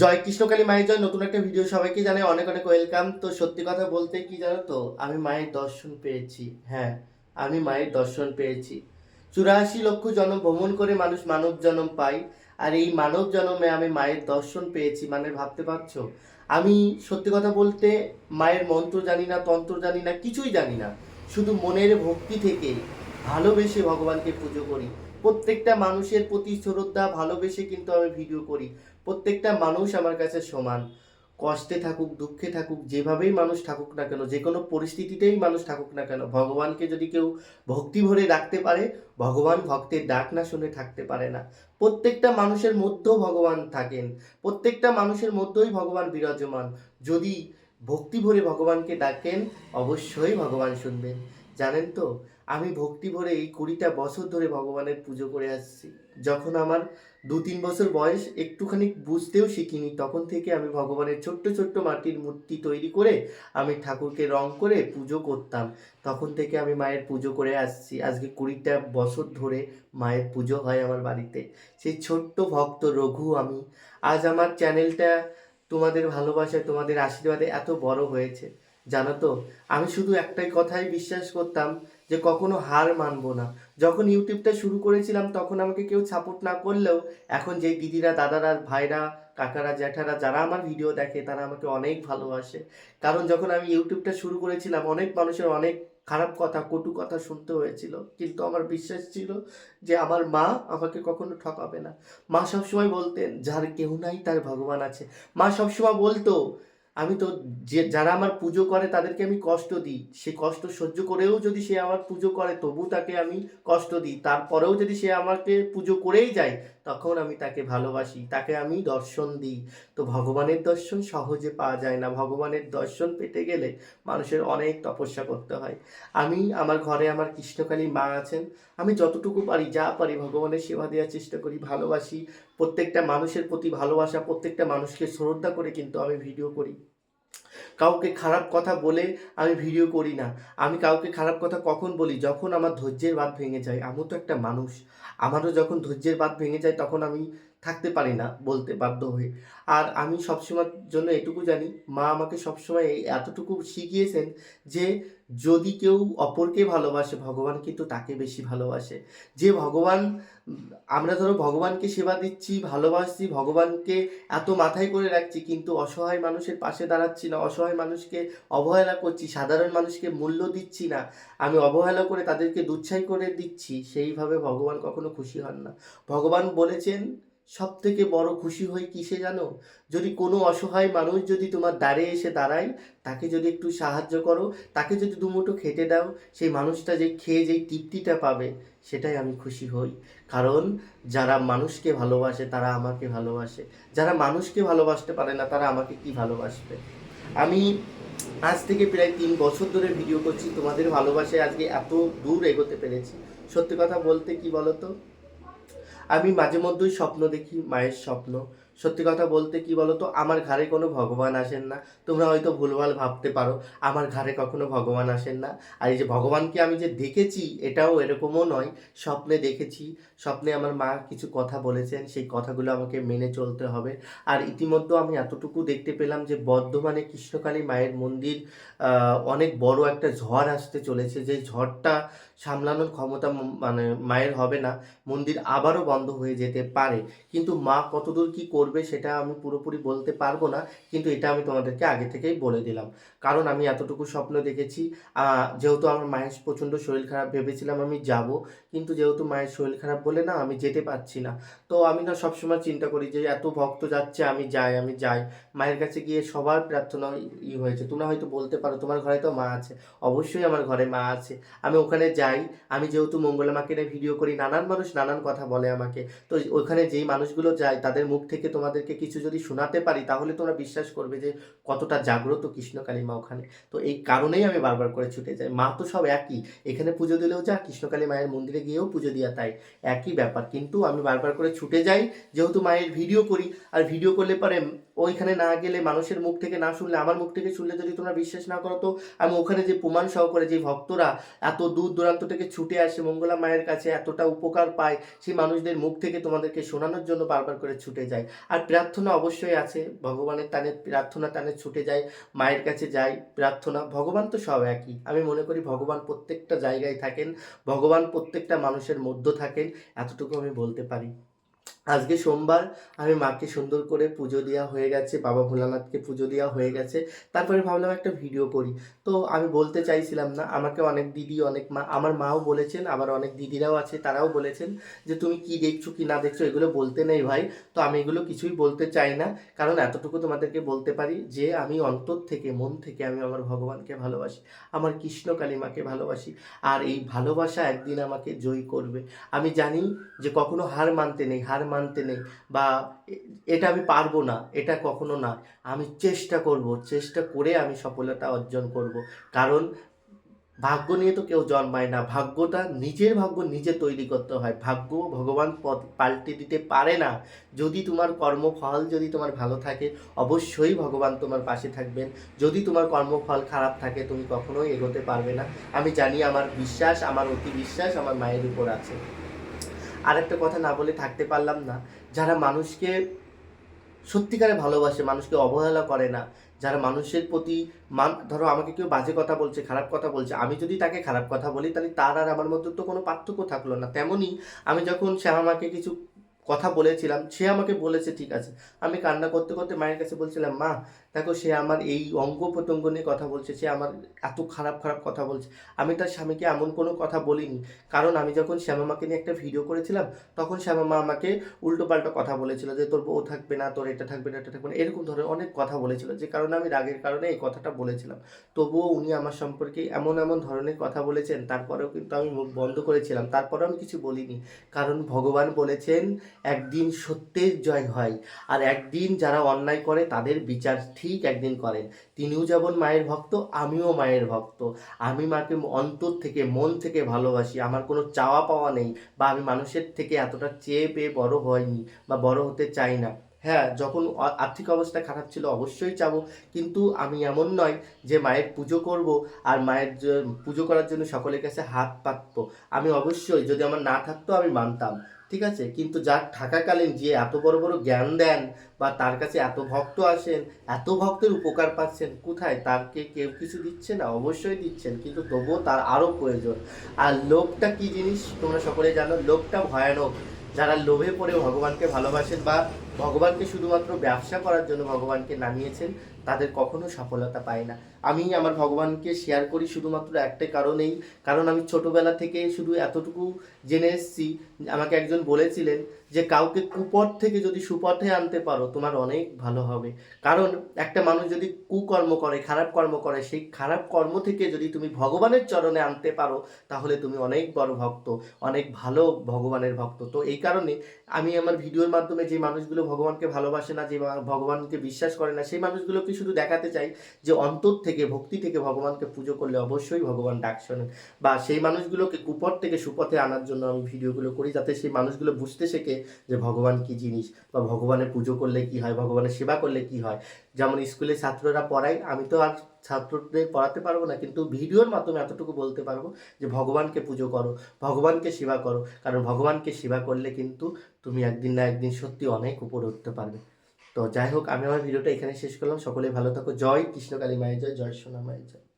জয় কৃষ্ণকালী মায়ের জয়, নতুন একটা ভিডিও সবাইকে জানাই অনেক অনেক ওয়েলকাম তো সত্যি কথা বলতে কি জানো তো? আমি মায়ের দর্শন পেয়েছি হ্যাঁ আমি মায়ের দর্শন পেয়েছি। চুরাশি লক্ষ জন্ম ভ্রমণ করে মানুষ মানব জন্ম পায়, আর এই মানব জন্মে আমি মায়ের দর্শন পেয়েছি মানে ভাবতে পারছ? আমি সত্যি কথা বলতে মায়ের মন্ত্র জানি না, তন্ত্র জানি না, কিছুই জানি না। শুধু মনের ভক্তি থেকে ভালোবেসে ভগবানকে পুজো করি। প্রত্যেকটা মানুষের প্রতি শ্রদ্ধা, ভালোবেসে কিন্তু আমি ভিডিও করি। প্রত্যেকটা মানুষ আমার কাছে সমান। কষ্টে থাকুক, দুঃখে থাকুক, যেভাবেই মানুষ থাকুক না কেন, যে কোনো পরিস্থিতিতেই মানুষ থাকুক না কেন, ভগবানকে যদি কেউ ভক্তি ভরে রাখতে পারে, ভগবান ভক্তের ডাক না শুনে থাকতে পারে না। প্রত্যেকটা মানুষের মধ্যেও ভগবান থাকেন, প্রত্যেকটা মানুষের মধ্যেই ভগবান বিরাজমান। যদি ভক্তি ভরে ভগবানকে ডাকেন, অবশ্যই ভগবান শুনবেন। জানেন তো, আমি ভক্তি ভরে এই কুড়িটা বছর ধরে ভগবানের পুজো করে আসছি। যখন আমার দু তিন বছর বয়স, একটুখানি বুঝতেও শিখিনি। তখন থেকে আমি ভগবানের ছোট্ট ছোট্ট মাটির মূর্তি তৈরি করে আমি ঠাকুরকে রং করে পুজো করতাম। তখন থেকে আমি মায়ের পুজো করে আসছি। আজকে কুড়িটা বছর ধরে মায়ের পুজো হয় আমার বাড়িতে। সেই ছোট্ট ভক্ত রঘু আমি। আজ আমার চ্যানেলটা তোমাদের ভালোবাসায়, তোমাদের আশীর্বাদে এত বড় হয়েছে। জানো তো, আমি শুধু একটাই কথাই বিশ্বাস করতাম যে কখনো হার মানবো না। যখন ইউটিউবটা শুরু করেছিলাম, তখন আমাকে কেউ সাপোর্ট না করলেও এখন যেই দিদিরা, দাদারা, ভাইরা, কাকারা, জ্যাঠারা, যারা আমার ভিডিও দেখে, তারা আমাকে অনেক ভালোবাসে। কারণ যখন আমি ইউটিউবটা শুরু করেছিলাম, অনেক মানুষের অনেক খারাপ কথা, কটু কথা শুনতে হয়েছিল। কিন্তু আমার বিশ্বাস ছিল যে আমার মা আমাকে কখনো ঠকাবে না। মা সবসময় বলতেন, যার কেউ নাই, তার ভগবান আছে। মা সবসময় বলতো আমি তো যে, যারা আমার পুজো করে তাদেরকে আমি কষ্ট দিই। সে কষ্ট সহ্য করেও যদি সে আমার পুজো করে, তবু তাকে আমি কষ্ট দিই। তারপরেও যদি সে আমাকে পুজো করেই যায় তখন আমি তাকে ভালোবাসি, তাকে আমি দর্শন দিই। তো ভগবানের দর্শন সহজে পাওয়া যায় না। ভগবানের দর্শন পেতে গেলে মানুষের অনেক তপস্যা করতে হয়। আমি, আমার ঘরে আমার কৃষ্ণকালী মা আছেন, আমি যতটুকু পারি, যা পারি ভগবানের সেবা দেওয়ার চেষ্টা করি, ভালোবাসি। প্রত্যেকটা মানুষের প্রতি ভালোবাসা, প্রত্যেকটা মানুষকে শ্রদ্ধা করে কিন্তু আমি ভিডিও করি। কাউকে খারাপ কথা বলে আমি ভিডিও করি না। আমি কাউকে খারাপ কথা কখন বলি? যখন আমার ধৈর্যের বাদ ভেঙে যায়। আমিও তো একটা মানুষ। আমারও যখন ধৈর্যের বাদ ভেঙে যায়, তখন আমি থাকতে পারি না বলতে বাধ্য হয়ে। আর আমি সবসময়ের জন্য এটুকু জানি, মা আমাকে সবসময় এই এতটুকু শিখিয়েছেন যে যদি কেউ অপরকে ভালোবাসে, ভগবান কিন্তু তাকে বেশি ভালোবাসে। যে ভগবান, আমরা ধরো ভগবানকে সেবা দিচ্ছি, ভালোবাসছি, ভগবানকে এত মাথায় করে রাখছি, কিন্তু অসহায় মানুষের পাশে দাঁড়াচ্ছি না, অসহায় মানুষকে অবহেলা করছি, সাধারণ মানুষকে মূল্য দিচ্ছি না, আমি অবহেলা করে তাদেরকে দুচ্ছাই করে দিচ্ছি, সেইভাবে ভগবান কখনো খুশি হন না। ভগবান বলেছেন সব থেকে বড় খুশি হই কিসে জানো? যদি কোনো অসহায় মানুষ যদি তোমার দ্বারে এসে দাঁড়ায়, তাকে যদি একটু সাহায্য করো, তাকে যদি দুমুঠো খেতে দাও, সেই মানুষটা যে খেয়ে যেই তৃপ্তিটা পাবে, সেটাই আমি খুশি হই। কারণ যারা মানুষকে ভালোবাসে, তারা আমাকে ভালোবাসে। যারা মানুষকে ভালোবাসতে পারে না, তারা আমাকে কি ভালোবাসবে? আমি আজ থেকে প্রায় তিন বছর ধরে ভিডিও করছি, তোমাদের ভালোবাসায় আজকে এত দূর এগোতে পেরেছি। সত্যি কথা বলতে কি বলতো? আমি মাঝে মধ্যেই স্বপ্ন দেখি মায়ের স্বপ্ন। সত্যি কথা বলতে কি বলতো? আমার ঘরে কোনো ভগবান আসেন না। তোমরা হয়তো ভুলভাল ভাবতে পারো, আমার ঘরে কখনো ভগবান আসেন না। আর এই যে ভগবানকে আমি যে দেখেছি, এটাও এরকমও নয়। স্বপ্নে দেখেছি, স্বপ্নে আমার মা কিছু কথা বলেছেন, সেই কথাগুলো আমাকে মেনে চলতে হবে। আর ইতিমধ্যে আমি এতটুকু দেখতে পেলাম যে বর্ধমানে কৃষ্ণকালী মায়ের মন্দির অনেক বড় একটা ঝড় আসতে চলেছে। যে ঝড়টা সামলানোর ক্ষমতা মানে মায়ের হবে না, মন্দির আবারও বন্ধ হয়ে যেতে পারে। কিন্তু মা কতদূর কি করবে সেটা আমি পুরোপুরি বলতে পারব না, কিন্তু এটা আমি তোমাদেরকে আগে থেকেই বলে দিলাম। কারণ আমি এতটুকু স্বপ্ন দেখেছি যেহেতু আমার মায়ের প্রচণ্ড শরীর খারাপ ভেবেছিলাম আমি যাব, কিন্তু যেহেতু মায়ের শরীর খারাপ বলে না আমি যেতে পারছি না। তো আমি না সবসময় চিন্তা করি যে এত ভক্ত যাচ্ছে, আমি যাই আমি যাই। মায়ের কাছে গিয়ে সবার প্রার্থনা ই হয়েছে। তোমরা হয়তো বলতে পারো, তোমার ঘরে তো মা আছে। অবশ্যই আমার ঘরে মা আছে। আমি ওখানে যাই, আমি যেহেতু মঙ্গলা মাকে ভিডিও করি, নানান মানুষ নানান কথা বলে আমাকে। তো ওখানে যেই মানুষগুলো যায়, তাদের মুখ থেকে তোমাদেরকে কিছু যদি শোনাতে পারি, তাহলে তোমরা বিশ্বাস করবে যে কতটা জাগ্রত কৃষ্ণকালী মা ওখানে। তো এই কারণেই আমি বারবার করে ছুটে যাই। মা তো সব একই। এখানে পুজো দিলেও যা, কৃষ্ণকালী মায়ের মন্দিরে গিয়েও পুজো দেওয়া তাই। একই ব্যাপার। কিন্তু আমি বারবার করে ছুটে যাই, যেহেতু মায়ের ভিডিও করি। আর ভিডিও করলে পরে ওইখানে না গেলে মানুষের মুখ থেকে না শুনলে, আমার মুখ থেকে শুনলে যদি তোমরা বিশ্বাস না করো তো, আমি ওখানে যে প্রমাণ সহকারে যে ভক্তরা এত দূর দূরান্ত থেকে ছুটে আসে, মঙ্গলা মায়ের কাছে এতটা উপকার পায়, সেই মানুষদের মুখ থেকে তোমাদেরকে শোনানোর জন্য বারবার করে ছুটে যায় আর প্রার্থনা অবশ্যই আছে, ভগবানের টানে প্রার্থনা টানে ছুটে যায় মায়ের কাছে যাই, প্রার্থনা, ভগবান তো সব একই। আমি মনে করি ভগবান প্রত্যেকটা জায়গায় থাকেন, ভগবান প্রত্যেকটা মানুষের মধ্য থাকেন, এতটুকু আমি বলতে পারি। আজকে সোমবার আমি মাকে সুন্দর করে পুজো দেওয়া হয়ে গেছে, বাবা ভোলানাথকে পুজো দেওয়া হয়ে গেছে। তারপরে ভাবলাম একটা ভিডিও করি। তো আমি বলতে চাইছিলাম না, আমাকে অনেক দিদি, অনেক মা, আমার মাও বলেছেন, আবার অনেক দিদিরাও আছে, তারাও বলেছেন যে, তুমি কি দেখছ, কি না দেখছ, এগুলো বলতে নেই ভাই। তো আমি এগুলো কিছুই বলতে চাই না, কারণ এতটুকু তোমাদেরকে বলতে পারি যে, আমি অন্তর থেকে, মন থেকে আমি আমার ভগবানকে ভালোবাসি, আমার কৃষ্ণ কালিমাকে ভালোবাসি, আর এই ভালোবাসা একদিন আমাকে জয়ী করবে। আমি জানি যে, কখনো হার মানতে নেই, হার মানতে নেই বা এটা আমি পারব না, এটা কখনো না। আমি চেষ্টা করব, চেষ্টা করে আমি সফলতা অর্জন করব। কারণ ভাগ্য নিয়ে তো কেউ জন্মায় না, ভাগ্যটা নিজের ভাগ্য নিজে তৈরি করতে হয়। ভাগ্য ভগবান পদ- পাল্টে দিতে পারে না। যদি তোমার কর্মফল যদি তোমার ভালো থাকে, অবশ্যই ভগবান তোমার পাশে থাকবেন। যদি তোমার কর্মফল খারাপ থাকে, তুমি কখনোই এগোতে পারবে না। আমি জানি আমার বিশ্বাস, আমার অতি বিশ্বাস, আমার মায়ের উপর আছে। আর একটা কথা না বলে থাকতে পারলাম না। যারা মানুষকে সত্যিকারে ভালোবাসে, মানুষকে অবহেলা করে না, যারা মানুষের প্রতি মান, ধরো আমাকে কেউ বাজে কথা বলছে, খারাপ কথা বলছে, আমি যদি তাকে খারাপ কথা বলি, তাহলে তার আর আমার মধ্যে তো কোনো পার্থক্য থাকল না। তেমনই আমি যখন সে আমাকে কিছু কথা বলেছিলাম, সে আমাকে বলেছে, ঠিক আছে। আমি কান্না করতে করতে মায়ের কাছে বলছিলাম, মা দেখো, সে আমার এই অঙ্গ প্রত্যঙ্গ নিয়ে কথা বলছে, সে আমার এত খারাপ খারাপ কথা বলছে। আমি তার স্বামীকে এমন কোনো কথা বলিনি। কারণ আমি যখন শ্যামামাকে নিয়ে একটা ভিডিও করেছিলাম, তখন শ্যামামা আমাকে উল্টো পাল্টা কথা বলেছিল যে, তোর বউ থাকবে না, তোর এটা থাকবে না এটা থাকবে না। এরকম ধরনের অনেক কথা বলেছিল, যে কারণে আমি রাগের কারণে এই কথাটা বলেছিলাম। তবুও উনি আমার সম্পর্কে এমন এমন ধরনের কথা বলেছেন, তারপরেও কিন্তু আমি মুখ বন্ধ করেছিলাম, তারপরেও আমি কিছু বলিনি। কারণ ভগবান বলেছেন, একদিন সত্যের জয় হয়, আর একদিন যারা অন্যায় করে, তাদের বিচার ঠিক একদিন করেন। তিনিও যেমন মায়ের ভক্ত, আমিও মায়ের ভক্ত। আমি মাকে অন্তর থেকে, মন থেকে ভালোবাসি। আমার কোনো চাওয়া পাওয়া নেই বা আমি মানুষের থেকে এতটা চেয়ে পেয়ে বড় হয়নি বা বড় হতে চাই না। হ্যাঁ যখন আর্থিক অবস্থা খারাপ ছিল অবশ্যই চাবো। কিন্তু আমি এমন নয় যে মায়ের পুজো করব আর মায়ের পুজো করার জন্য সকলের কাছে হাত পাতবো। আমি অবশ্যই যদি আমার না থাকতো আমি মানতাম। ঠিক আছে? কিন্তু যার থাকাকালীন যে এত বড় বড় জ্ঞান দেন বা তার কাছে এত ভক্ত আসেন, এত ভক্তের উপকার পাচ্ছেন, কোথায়? তারকে কেউ কিছু দিচ্ছে না, অবশ্যই দিচ্ছেন, কিন্তু তবুও তার আরও প্রয়োজন। আর লোভটা কি জিনিস? তোমরা সকলে জানো, লোভটা ভয়ানক। যারা লোভে পড়ে ভগবানকে ভালোবাসেন বা ভগবানকে শুধুমাত্র ব্যবসা করার জন্য ভগবানকে নামিয়েছেন, তাদের কখনো সফলতা পায় না। আমি আমার ভগবানকে শেয়ার করি শুধুমাত্র একটাই কারণেই, কারণ আমি ছোটবেলা থেকে শুধু এতটুকু জেনে এসেছি। আমাকে একজন বলেছিলেন যে কাউকে কুপথ থেকে যদি সুপথে আনতে পারো, তোমার অনেক ভালো হবে। কারণ একটা মানুষ যদি কুকর্ম করে, খারাপ কর্ম করে, সেই খারাপ কর্ম থেকে যদি তুমি ভগবানের চরণে আনতে পারো, তাহলে তুমি অনেক বড় ভক্ত, অনেক ভালো ভগবানের ভক্ত। তো এই কারণে আমি আমার ভিডিওর মাধ্যমে যে মানুষগুলো ভগবানকে ভালোবাসে না, যে ভগবানকে বিশ্বাস করে না, সেই মানুষগুলোকে শুধু দেখাতে চাই যে অন্তর থেকে, ভক্তি থেকে ভগবানকে পুজো করলে অবশ্যই ভগবান ডাক শোনেন। বা সেই মানুষগুলোকে কুপথ থেকে সুপথে আনার জন্য আমি ভিডিওগুলো করি, যাতে সেই মানুষগুলো বুঝতে শেখে যে ভগবান কি জিনিস বা ভগবানের পুজো করলে কি হয়, ভগবানের সেবা করলে কি হয়। যেমন স্কুলে ছাত্ররা পড়ায়, আমি তো আর ছাত্রদের পড়াতে পারব না, কিন্তু ভিডিওর মাধ্যমে এতটুকু বলতে পারব যে ভগবানকে পুজো করো, ভগবানকে সেবা করো, কারণ ভগবানকে সেবা করলে কিন্তু তুমি একদিন না একদিন সত্যি অনেক উপরে উঠতে পারবে। তো যাই হোক, আমি আমার ভিডিওটা এখানে শেষ করলাম। সকলে ভালো থাকো। জয় কৃষ্ণকালী মায়ের জয় জয় সোনা মায়ের জয়।